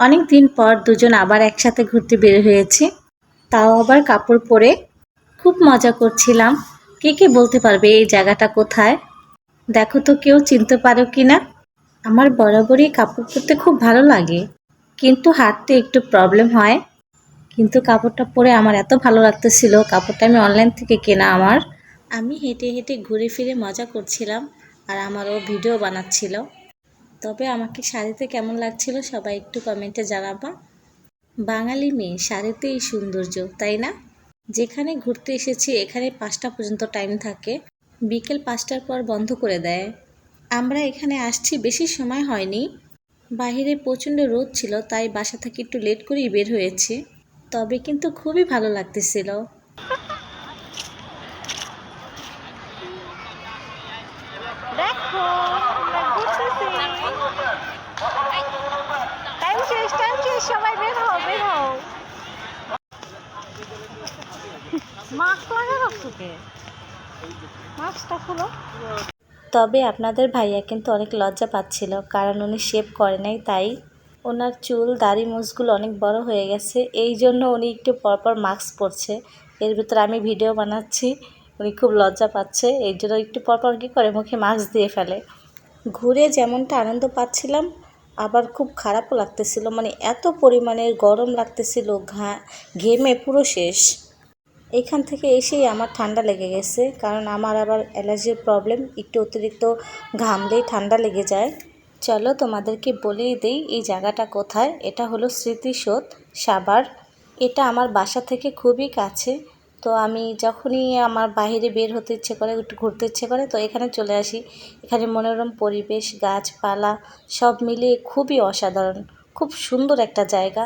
অনেক দিন পর দুজন আবার একসাথে ঘুরতে বের হয়েছি। তাও আবার কাপড় পরে খুব মজা করছিলাম। কে কে বলতে পারবে এই জায়গাটা কোথায়? দেখো তো কেউ চিনতে পারো কি না? আমার বরাবরই কাপড় পরতে খুব ভালো লাগে। কিন্তু হাঁটতে একটু প্রবলেম হয়। কিন্তু কাপড়টা পরে আমার এত ভালো লাগতেছিল, কাপড়টা আমি অনলাইন থেকে কেনা আমার। আমি হেঁটে হেঁটে ঘুরে ফিরে মজা করছিলাম আর আমারও ভিডিও বানাচ্ছিল। তবে আমাকে শাড়িতে কেমন লাগছিল সবাই একটু কমেন্টে জানাবা। বাঙালি মেয়ে, শাড়িতেই সৌন্দর্য, তাই না? যেখানে ঘুরতে এসেছি, এখানে পাঁচটা পর্যন্ত টাইম থাকে। বিকেল পাঁচটার পর বন্ধ করে দেয়। আমরা এখানে আসছি, বেশি সময় হয়নি। বাইরে প্রচণ্ড রোদ ছিল, তাই বাসা থেকে একটু লেট করেই বের হয়েছি। তবে কিন্তু খুবই ভালো লাগতেছিল দেখো আমরা ঘুরতেছি টাইম শেষ টাইম শেষ সবাই বের বের মাস্ক মাস্কটা খুলো। তবে আপনাদের ভাইয়া কিন্তু অনেক লজ্জা পাচ্ছিল, কারণ উনি শেভ করে নাই, তাই ওনার চুল, দাড়ি মুছগুলো অনেক বড় হয়ে গেছে। এই জন্য উনি একটু পরপর মাস্ক পরছে। এর ভিতরে আমি ভিডিও বানাচ্ছি, উনি খুব লজ্জা পাচ্ছে। এই জন্য একটু পরপর কী করে মুখে মাস্ক দিয়ে ফেলে। ঘুরে যেমনটা আনন্দ পাচ্ছিলাম আবার খুব খারাপও লাগতেছিল মানে এত পরিমাণের গরম লাগতেছিল, ঘা, ঘেমে পুরো শেষ। এখান থেকে এসেই আমার ঠান্ডা লেগে গেছে, কারণ আমার আবার অ্যালার্জির প্রবলেম, একটু অতিরিক্ত ঘামলেই ঠান্ডা লেগে যায়। চলো তোমাদেরকে বলেই দিই, এই জায়গাটা কোথায়? এটা হলো স্মৃতিসৌধ সাবার এটা আমার বাসা থেকে খুবই কাছে। তো আমি যখনই আমার বাইরে বের হতে ইচ্ছে করে, একটু ঘুরতে ইচ্ছে করে, তো এখানে চলে আসি। এখানে মনোরম পরিবেশ, গাছপালা, সব মিলিয়ে খুবই অসাধারণ, খুব সুন্দর একটা জায়গা,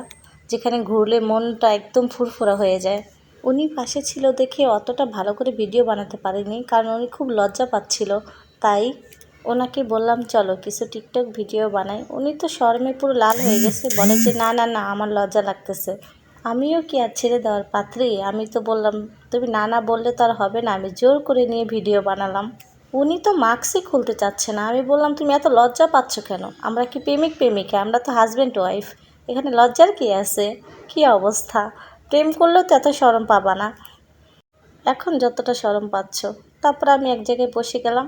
যেখানে ঘুরলে মনটা একদম ফুরফুরা হয়ে যায়। উনি পাশে ছিল দেখে অতটা ভালো করে ভিডিও বানাতে পারিনি কারণ উনি খুব লজ্জা পাচ্ছিল। তাই ওনাকে বললাম, চলো কিছু টিকটক ভিডিও বানাই। উনি তো শরমে পুরো লাল হয়ে গেছে, বলে যে, না না না, আমার লজ্জা লাগতেছে। আমিও কি আর ছেড়ে দেওয়ার পাত্রী? আমি তো বললাম, তুমি না না বললে তো আর হবে না। আমি জোর করে নিয়ে ভিডিও বানালাম। উনি তো মাস্কই খুলতে চাচ্ছে না। আমি বললাম, তুমি এত লজ্জা পাচ্ছ কেন? আমরা কি প্রেমিক, প্রেমিকা? আমরা তো হাজব্যান্ড ওয়াইফ এখানে লজ্জার কি আছে? কি অবস্থা? প্রেম করলেও তো এত সরম পাবা না। এখন যতটা সরম পাচ্ছ। তারপর আমি এক জায়গায় বসে গেলাম।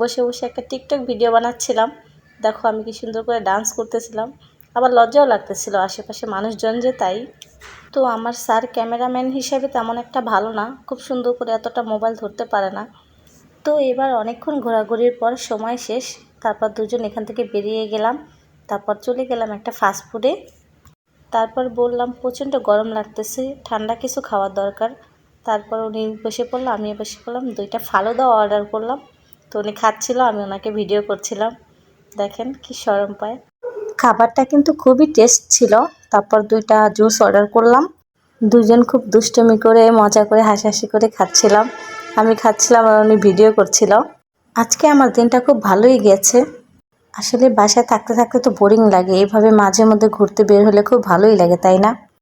বসে বসে একটা টিকটক ভিডিও বানাচ্ছিলাম। দেখো আমি কি সুন্দর করে ডান্স করতেছিলাম। আবার লজ্জাও লাগতেছিল আশেপাশে মানুষজন যে তাই। তো আমার স্যার ক্যামেরাম্যান হিসেবে তেমন একটা ভালো না, খুব সুন্দর করে এতটা মোবাইল ধরতে পারে না। তো এবার অনেকক্ষণ ঘোরাঘুরির পর সময় শেষ, তারপর দুজন এখান থেকে বেরিয়ে গেলাম, তারপর চলে গেলাম একটা ফাস্টফুডে তারপর বললাম, প্রচণ্ড গরম লাগতেছে, ঠান্ডা কিছু খাওয়ার দরকার। তারপর উনি বসে পড়ল আমিও বসে পড়লাম, দুইটা ফালুদা অর্ডার করলাম। তো উনি খাচ্ছিল, আমি ওনাকে ভিডিও করছিলাম। দেখেন কি সরম পায়। খাবারটা কিন্তু খুবই টেস্ট ছিল। তারপর দুইটা জুস অর্ডার করলাম। দুজন খুব দুষ্টমি করে, মজা করে, হাসাহাসি করে খাচ্ছিলাম। আমি খাচ্ছিলাম আর উনি ভিডিও করছিল। আজকে আমার দিনটা খুব ভালোই গেছে। আসলে বাসায় থাকতে থাকতে তো বোরিং লাগে। এভাবে মাঝে মধ্যে ঘুরতে বের হলে খুব ভালোই লাগে, তাই না?